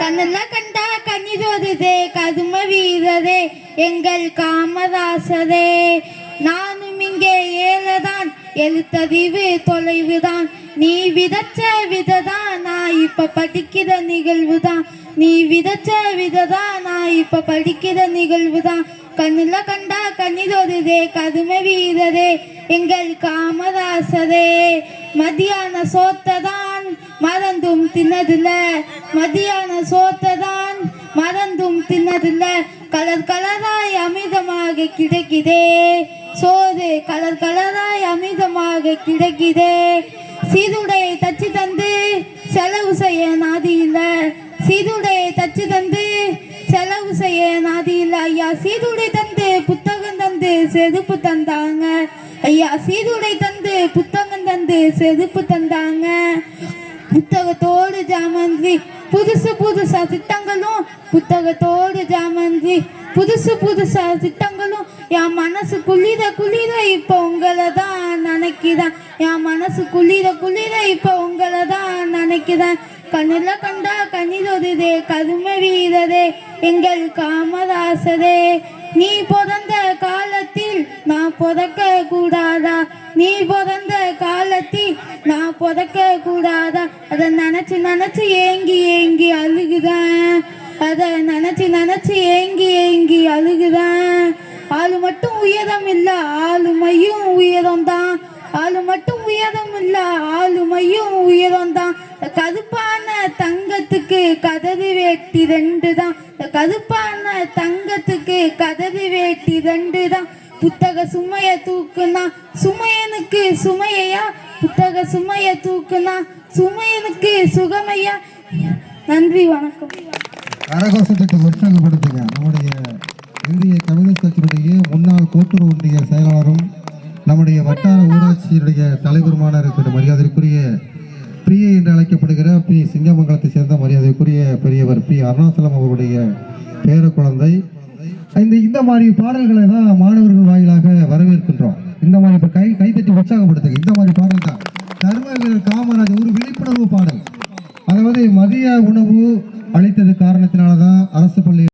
கண்ணெல்லாம் கண்டா கண்ணிரோதுதே கதும வீரரே எங்கள் காமராசரே. நானும் இங்கே ஏழதான் எழுத்தறிவு தொலைவுதான். நீ விதச்ச விததான் நான் இப்ப படிக்கிற நிகழ்வுதான். நீ விதச்ச விததான் நான் இப்ப படிக்கிற நிகழ்வுதான். கண்ணுல கண்டா கண்ணிரோதுதே கதும வீரரே எங்கள் காமராசரே. மதியான சோத்ததான் மறந்தும் தின்னதில்ல. மதியான சோத்ததான் மறந்தும் தின்னதில்ல. கலர் கலராய் அமிதமாக கிடைக்குதே. சோறு கலர் கலராய் அமிதமாக கிடைக்குதே. சீருடை தச்சு தந்து செலவு செய்ய நாதி இல்லை. சீருடை தச்சு தந்து செலவு செய்ய நாதி இல்லை. ஐயா சீருடை தந்து புத்தகம் தந்து செருப்பு தந்தாங்க. ஐயா சீருடை தந்து புத்தகம் தந்து செருப்பு தந்தாங்க. புத்தகத்தோடு ஜாமந்திரி புதுசு புதுசா திட்டங்களும் புத்தகத்தோடு ஜாமந்திரி புதுசு புதுசா திட்டங்களும். என் மனசு குளிர குளிர இப்போ உங்களை தான் நினைக்கிறேன் என் மனசு குளிர குளிர இப்போ உங்களை தான் நினைக்கிறேன் கண்ணில் கண்டா கண்ணிரொதுதே கரும வீரரே எங்கள் காமராசரே. நீ பிறந்த காலத்தில் நான் பிறக்க கூடாதா நீ பிறந்த புதைக்க பிறக்க கூடாதா அதை நினச்சி நினச்சி ஏங்கி ஏங்கி அழுகுதேன் அதை நினச்சி நினச்சி ஏங்கி ஏங்கி அழுகுதேன் ஆளு மட்டும் உயரம் இல்லை ஆளுமையும் உயரம் தான். ஆளு மட்டும் உயரம் இல்லை ஆளுமையும் உயரம் தான். கருப்பான தங்கத்துக்கு கதறி வேட்டி ரெண்டு தான். கருப்பான தங்கத்துக்கு கதறி வேட்டி ரெண்டு தான். புத்தக சுமைய தூக்குனா சுமையனுக்கு சுமையா புத்தக சுமைய தூக்குனா சுமையனுக்கு சுகமையா? நன்றி வணக்கம். கரகோஷத்துக்கு உற்சாகப்படுத்துங்க. நம்முடைய இந்திய கம்யூனிஸ்ட் கட்சியினுடைய முன்னாள் கூட்டுறவு ஒன்றிய செயலாளரும் நம்முடைய வட்டார ஊராட்சியினுடைய தலைவருமான இருக்கிற மரியாதைக்குரிய பிரிய என்று அழைக்கப்படுகிற பி. சிங்கமங்கலத்தை சேர்ந்த மரியாதைக்குரிய பெரியவர் பி. அருணாசலம் அவருடைய பேர குழந்தை இந்த இந்த மாதிரி பாடல்களை தான் மாணவர்கள் வாயிலாக வரவேற்கின்றோம். இந்த மாதிரி இப்போ கை கைத்தட்டி உற்சாகப்படுத்துங்க. இந்த மாதிரி பாடல் தான். தர்ம வீரர் காமராஜர் ஒரு விழிப்புணர்வு பாடல். அதாவது மதிய உணவு அளித்தது காரணத்தினால தான் அரசு பள்ளி